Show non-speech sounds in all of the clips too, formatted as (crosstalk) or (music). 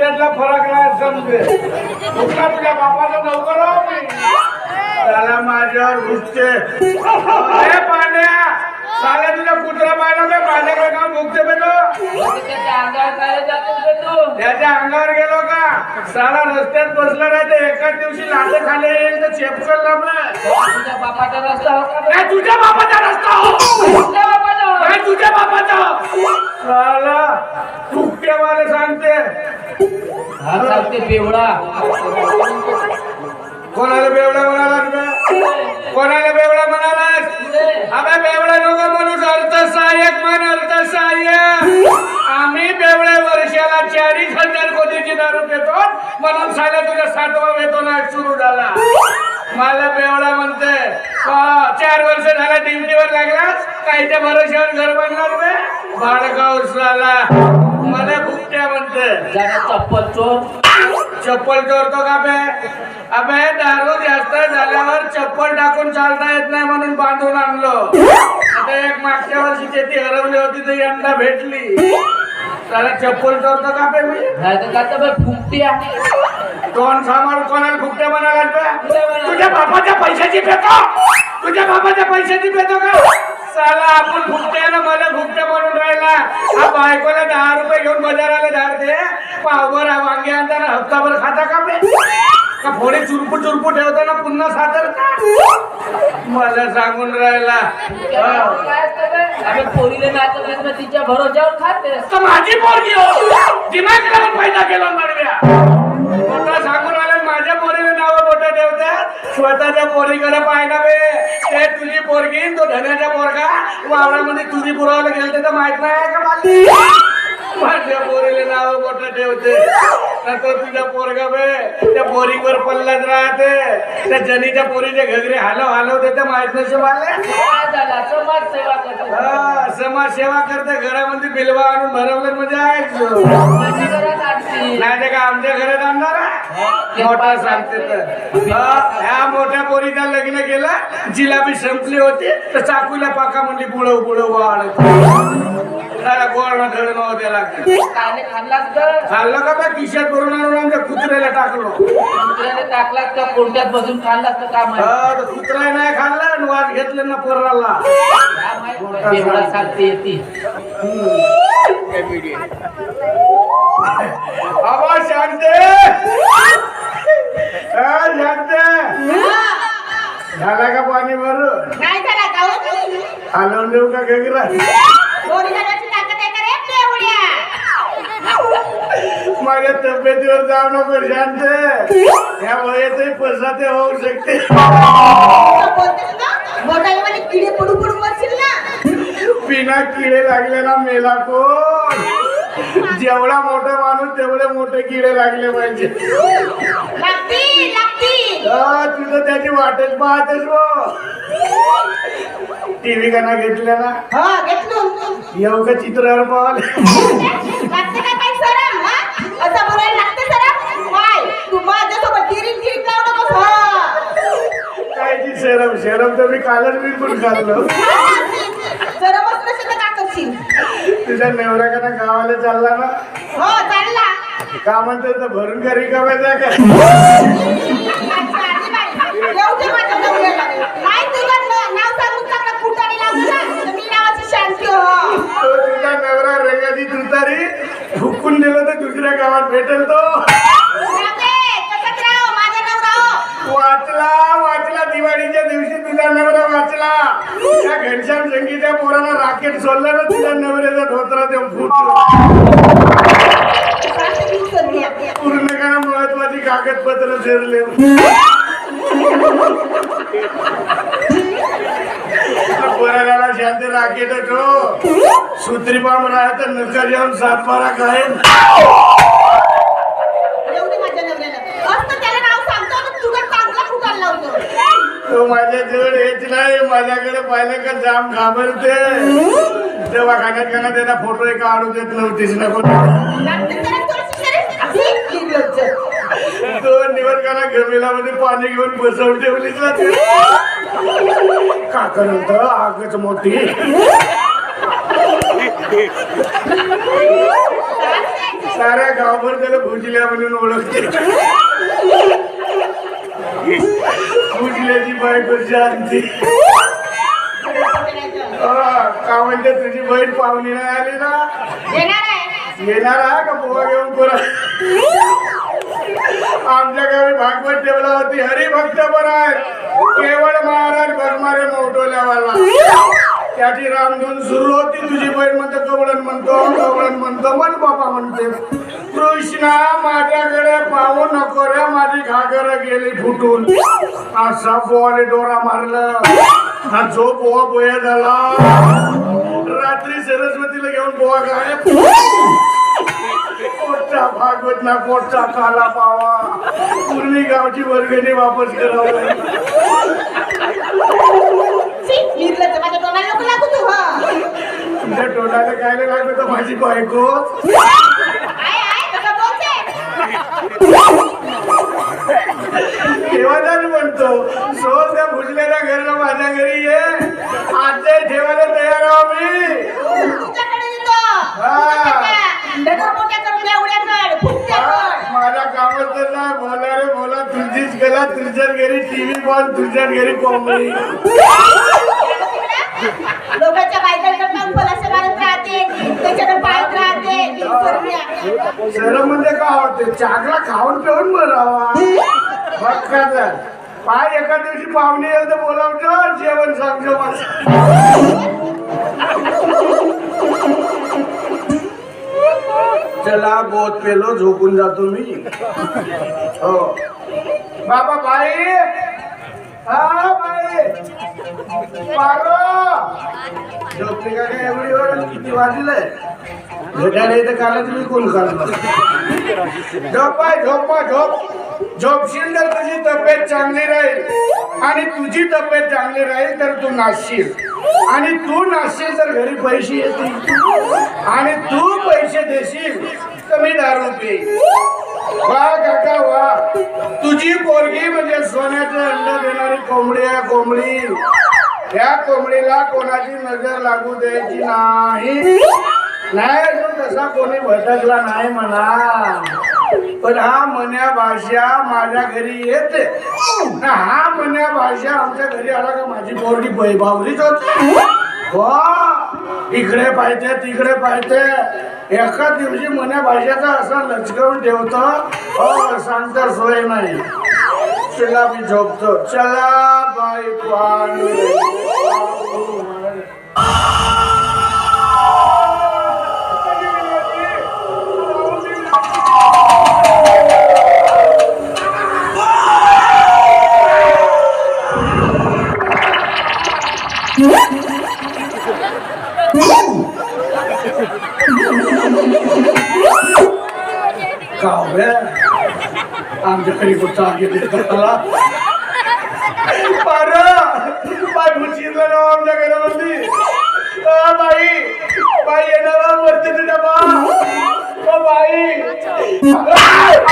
कुत्र्यातला फरक नाही समजे. कुठला तुझ्या बापाचा नोकर हो मी. त्याला माझ्यावर घुसते अरे पांड्या साला तुझा कुत्रा पाहिला का माझ्याकडे काम भुगते बे तो? त्याच्या अंगावर काय तू. गेलो का? साला रस्त्यात बसला नाही तर एकाच दिवशी लाटे खाली येईल तर चेपकल ना. तुझ्या बापाचा रस्ता होता तुझ्या बापाचा रस्ता हो. तुझ्या बापाचा. नाही साला फुकटेवाले सांगते? हा सांगते बेवडा. कोणाला बेवडा म्हणालास बे? कोणाला बेवडा म्हणालास? अबे बेवडा नको म्हणून अर्थ सहाय्यक म्हण अर्थ सहाय्यक. आम्ही बेवड्या वर्षाला चाळीस हजार कोटीची दारू देतो म्हणून साला तुझा सातवा वेतन सुरू झाला. मला बेवडा म्हणते चार वर्ष झाला डिमडीवर लागलास काहीच्या भरोश्यावर घर बांधणार बे भाडगाव साला मला बुकट्या म्हणते जरा चप्पल चोर चप्पल चोरतो का बे? अबे दारू जास्त झाल्यावर चप्पल टाकून चालता येत नाही म्हणून बांधून आणलो. आता एक मागच्या वर्षी शेती हरवली होती तर यंदा भेटली. त्याला चप्पल चोरतो का बे मी? नाही तर काय तर बे फुकट्या. कोण सांभाळून कोणाला फुकटे म्हणाला. तुझ्या बापाच्या पैशाची पेतो तुझ्या बापाच्या पैशाची पेतो का? साला आपण फुकटे ना मला फुकटे म्हणून राहिला. हा बायकोला दहा रुपये घेऊन बाजाराला धाडते पावभर वांगे आणताना हप्ताभर खाता का बे का फोडे चुरपू चुरपू ठेवताना पुन्हा सादर का? मला सांगून राहिला. पोरीले तिच्या भरोश्यावर खाते. तर माझी पोरगी हो. दिमाग लावून पैदा केला माडव्या. मोठा सांगून स्वतःच्या पोरीकडे पाहिना बे ते तुझी पोरगी तो धन्याचा पोरगा वावरामध्ये तुझी पुरवायला गेलते तर माहीत नाही का मला? माझ्या पोरीला नाव मोठं ठेवते तो तुझा पोरगा बे त्या पोरीवर पल्लत राहते. त्या जनीच्या पोरीचे घगरे हलव हलवते ते माहीत नसे मला समाज सेवा करतो हा, समाज सेवा करते घरामध्ये बिलवा आणून भरवलं म्हणजे ऐकतो नाही ते का आमच्या घरात आणणार मोठा सांगते तर. ह्या मोठ्या पोरीचा लग्न केलं जिलाबी संपली होती तर चाकूला पाका म्हणजे बुळव बुळव लागते. काने खाल्लास तर? खाल्लं का बा? खिशात भरून आणून आमच्या कुत्र्याला टाकलो. कुत्र्याने टाकलास का? कोणत्यात बसून खाल्लास तर माहिती? हा, तर कुत्रा नाही खाल्ला आणि वाद घेतले ना पोराला. बेवडा सांगते येते. आवा शांते. हा, शांते. झाला का पाणी भरून? काय झाला? हलवून देऊ का गगरा माझ्या तब्येतीवर जाऊ नको शांत. या वयातही पसाते होऊ शकते. असं बोलतेस ना? बोटामध्ये किडे पडू पडू मरशील ना. बिना किडे लागले ना मेला कोण? जेवढा मोठा माणूस तेवढे मोठे किडे लागले पाहिजे. हा, तुझं त्याची वाटच पाहतेस हो. टीव्ही का ना घेतल्या ना? हा घेतलो. येऊ का चित्रावर पाहाल लागते का काय सरम हा? असं बोलायला लागते सरम काय तू माझ्यासोबत गिरीत गिरीत लावू नकोस हा. कायची शरम शरम तर मी कालच बिलकुल तर का करशील? तुझ्या नेवरा का ना गावाला चालला ना. हो चालला. का म्हणते तर भरून का रिकाम्याचा का अच्छा, आधी बाई. येऊ दे माझ्या नवऱ्याला. नाही तुझं न- नाव सांगून चांगलं फुटाणे लावलं ना. तर मी नावाची शांती हो. तो तुझा नवरा रेगाची तुतारी. फुकून दिलं तर दुसऱ्या गावात भेटेल तो राहते, तसंच राहो, माझा नवरा हो. वाचला वाचला दिवाळीच्या दिवशी तुझा नवरा वाचला त्या घनश्याम संगीच्या पोराला राकेट सोडलं ना तुझ्या नवऱ्याचा धोत्रा ते फुटलं. पूर्ण काय महत्वाची कागदपत्र झेरले पोराला शांत राकेट हो. सुत्री पाम राहत नकर येऊन सातबारा काय येऊ दे माझ्या नवऱ्याला. असतं त्याला नाव सांगतो तर तुला चांगला फुटायला लावतो. तो माझ्या जवळ येत नाही माझ्याकडे पाहिलं का जाम घाबरते दवाखान्यात का ना त्याला फोटो काढू देत नव्हतीस ना कोणी लागते त्याला थोडीशी शरीर. अशी निर्लज्ज. दोन दिवस का ना गमिलामध्ये पाणी घेऊन बसवून ठेवलीच ना ते. का करत आगच मोठी साऱ्या गावभर त्याला भुजल्या म्हणून ओळखते भुजल्याची बायको शांती का म्हणते तुझी बहीण पाहुणी नाही आली ना? येणार आहे का पोहा घेऊन पुरा? आमच्या गावी भागवत ठेवला होती हरिभक्त आहे. केवळ महाराज भरमारे मोठवल्यावाला त्याची रामधून सुरू होती. तुझी बहीण म्हणतो कवळण म्हणतो कवळण म्हणतो मन बाबा म्हणते. कृष्णा माझ्याकडे पाहू नको रे माझी घागर गेली फुटून. असा पोवाने डोरा मारलं. हा जो पोहा बोया झाला. रात्री सरस्वतीला घेऊन पोहा काय पोटचा भागवत ना पोटचा काला पावा. पूर्वी गावची वर्गणी वापस करावं. लागली. शी, निर्लज्ज, माझ्या तोंडाला नको लागू तू. तुझ्या तोंडाला काय नाही लागलं तर माझी बायको कसं बोलते? म्हणतो सोल त्या भुजलेल्या घरला माझ्या घरी ये आजच्या ठेवायला तयार आहो मी तुझ्याकडे येतो. हा. डगर मोठ्या करून एवढ्या कर, फुटत्या कर. माझ्या तर नाही बोला रे बोला तुझीच गेला तुझ्याच घरी टीव्ही बॉल तुझ्याच घरी कोंबडी लोकांच्या मारत राहते त्याच्यानं पाळत राहते. शरम म्हणजे का होते? चांगला खाऊन पिऊन मरावा. का तर पाय एका दिवशी पाहुणे येईल तर बोलावतो जेवण सांगतो मला चला बोत पेलो झोपून जातो मी. हो. बाबा बाई. हा बाई. झोपली का काय एवढी वेळ किती वाजले भेटायला येते काला तुम्ही कोण काढणार झोप आहे झोप आहे, झोप. झोपशील तर तुझी तब्येत चांगली राहील. आणि तुझी तब्येत चांगली राहील तर तू नाचशील. आणि तू नाचशील तर घरी पैसे येतील. आणि तू पैसे देशील तर मी दारू पिईन. वा काका वा. तुझी पोरगी म्हणजे सोन्याचं अंड देणारी कोंबडी आहे कोंबडी. त्या कोंबडीला कोणाची नजर लागू द्यायची नाही. नाही अजून तसा कोणी भटकला नाही म्हणा. पण हा मन्या भाषा माझ्या घरी येते. हा मन्या भाषा आमच्या घरी आला का माझी पोरगी बैभावलीच होती. वा. इकडे पाहिजे तिकडे पाहिजे एका दिवशी मन्या भाषेचा असा लचकवून ठेवतो. हो, हो सांगता सोय नाही. चला मी झोपतो. चला बाई पाणी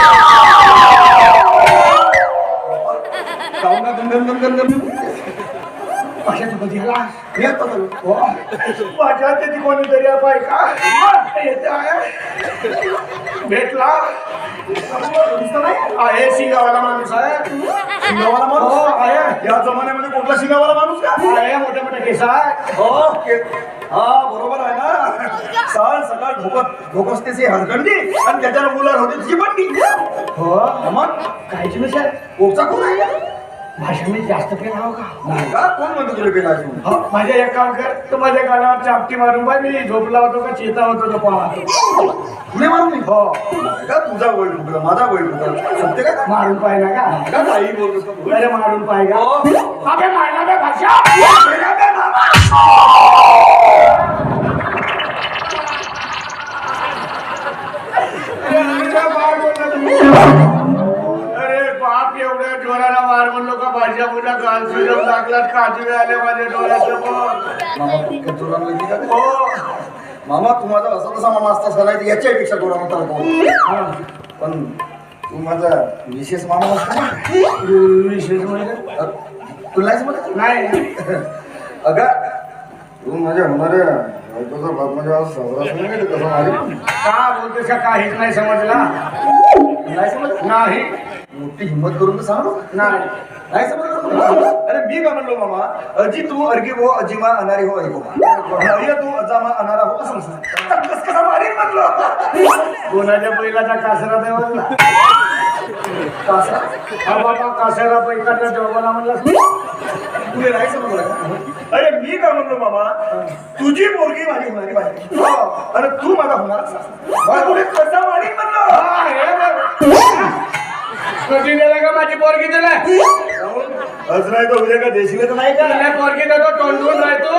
Thank you. कशाचं येतो आला हो. माझ्या त्याची कोणीतरी आहे बाई का येत आहे भेटला आहे शिंगावाला माणूस आहे शिंगावाला हो माणूस आहे या जमान्यामध्ये कुठला शिंगावाला माणूस का आहे मोठ्या मोठ्या केस आहे हो हा बरोबर आहे ना सकाळ सकाळ भोकत भोकसतेची हरकंडी आणि त्याच्यावर मुलं होते तुझी पण हो मग कायची नसेल कोकचा कोण आहे का? भाषा मी जास्त पेन आहो का? नाही का? कोण म्हणतो तुला पेला हो, माझ्या एक काम कर तू माझ्या गालावर चापटी मारून पाय मी झोपला होतो का चेता होतो तो पाहतो तुला मारून नाही. हो. नाही का? तुझा वैल कुठला माझा वैल कुठला सत्य का मारून पाय ना का? का? काही बोलतोस का? तू? अरे मारून पाय का? हो. अबे मारला बे भाषा! मामा. मार म्हणलो का भाषा पुन्हा काल सुजम लागलात काजवे आले माझ्या डोळ्याचं मामा तू इतक्या जोरानं लागली का? रे? हो. मामा तू माझा असा तसा मामा असता सरायचा याच्यापेक्षा बोल. हा. पण तू माझा विशेष मामा असतो विशेष म्हणजे? तुला नाहीच म्हणत नाही. अगं तू माझ्या होणाऱ्या बाप म्हणजे आज साजरा का कसं मारी का बोलतेस काहीच नाही समजला. नाही समजलं? नाही. मोठी हिंमत करून तर नाही. नाही समजलं? अरे मी का म्हणलो मामा? अजी तू अर्गी हो अजिमा अनारी हो ऐको हो अय तू अजामा अनारा हो असं कस कसा मारीन म्हणलो? कोणाच्या बैलाचा कासरा? देवाला हा बाबा कासरा पैकाचा देवाला म्हणला. तुला नाही समजलं अरे मी काय म्हणलो मामा? तुझी पोरगी माझी होणारी बायको. अरे तू माझा होणार कसा मारीन पोरगी दिला आज नाही तर उद्या का देशील तर नाही का? तुला पोरगी देतो तोंडून राहतो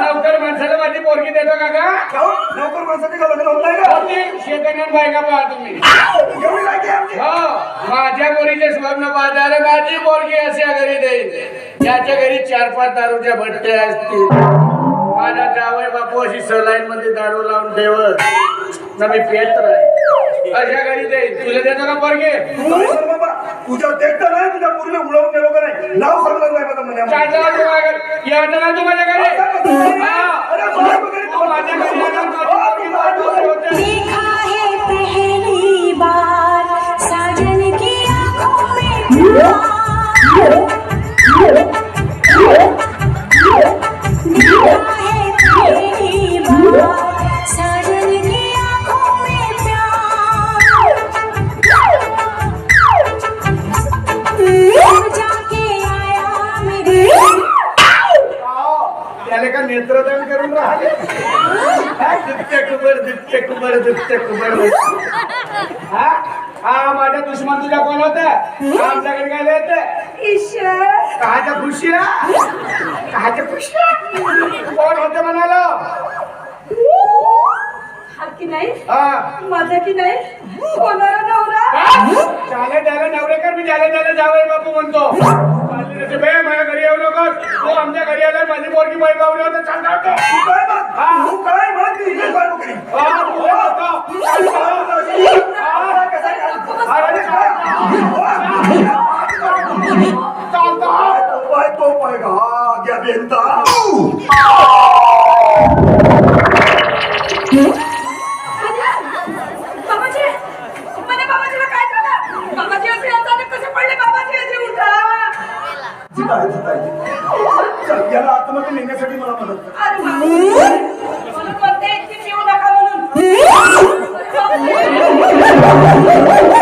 लवकर माणसाला माझी पोरगी देतो का का? लवकर माणसाचे का लग्न होत नाही का? होती शेतकऱ्यात बायका पहा तुम्ही. एवढी लायकी आहे आमची? हो माझ्या पोरीचे स्वप्न पाहताना माझी पोरगी अशा घरी देईल याच्या घरी चार पाच दारूच्या भट्ट्या असतील. माझा जावय बापू अशी सलाईन मध्ये दारू लावून ठेवत. ना मी पेत राहील अशा घरी तुला देतो का पोरगी सर बाबा तुझ्या देखता नाही तुझ्या पूर्ण उडवून गेलो का नाही नाव सांगलं नाही माझं म्हणे चालतं का तू माझ्या घरी? माझ्या हा. अरे बाळ वगैरे तू माझ्या घरी येणार, माझी पोरगी माझ्या घरी होते. देखा है पहली बार साजन की आंखों में प्यार माझा दुश्मन तुझा कोण होता? आमच्या घरी काय होत? ईश्वर. काच्या खुशिया काच्या खुशिया कोण होते म्हणालो? की नाही? हा. माझा की नाही? होणारा नवरा. चाले त्याला नवरेकर मी ज्याला त्याला जावई बापू म्हणतो. माझ्या घरी येऊ नकोस. तू आमच्या घरी आला माझी पोरगी बाई गावली होते. तू काय म्हण? तू काय याला आतमध्ये नेण्यासाठी मला मदत कर. अरे बाबा. म्हणून म्हणते इतकी जीव नका म्हणून. (laughs)